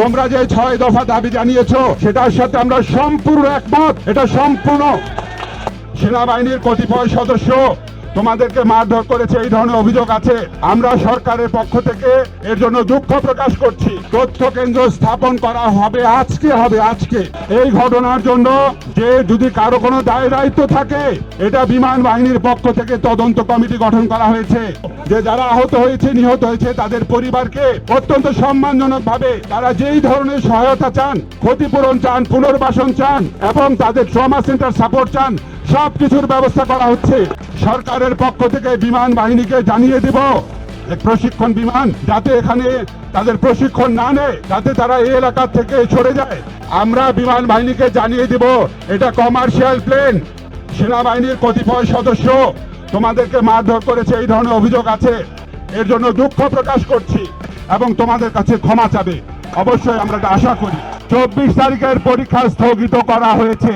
তোমরা যে ছয় দফা দাবি জানিয়েছ, সেটার সাথে আমরা সম্পূর্ণ একমত। এটা সম্পূর্ণ সেনাবাহিনীর কতিপয় সদস্য তোমাদেরকে মারধর করেছে, এই ধরনের অভিযোগ আছে। আমরা সরকারের পক্ষ থেকে এর জন্য দুঃখ প্রকাশ করছি। তথ্য কেন্দ্র স্থাপন করা হবে, আজকে হবে, আজকে। এই ঘটনার জন্য যে যদি কারও কোনো দায় দায়িত্ব থাকে, এটা বিমান বাহিনীর পক্ষ থেকে তদন্ত কমিটি গঠন করা হয়েছে। যে যারা আহত হয়েছে, নিহত হয়েছে, তাদের পরিবারকে অত্যন্ত সম্মানজনক ভাবে তারা যেই ধরনের সহায়তা চান, ক্ষতিপূরণ চান, পুনর্বাসন চান, এবং তাদের ট্রমা সেন্টার সাপোর্ট চান সব কিছুর ব্যবস্থা করা হচ্ছে। সরকারের পক্ষ থেকে বিমান বাহিনীকে জানিয়ে দিব প্রশিক্ষণ বিমান যাতে এখানে তাদের প্রশিক্ষণ না নেয়, যাতে তারা এই এলাকা থেকে সরে যায়। আমরা বিমান বাহিনীকে জানিয়ে দিব, এটা কমার্শিয়াল প্লেন সেনাবাহিনীর কতিপয় সদস্য তোমাদেরকে মারধর করেছে, এই ধরনের অভিযোগ আছে। এর জন্য দুঃখ প্রকাশ করছি এবং তোমাদের কাছে ক্ষমা চাবে। অবশ্যই আমরা এটা আশা করি। চব্বিশ তারিখের পরীক্ষা স্থগিত করা হয়েছে।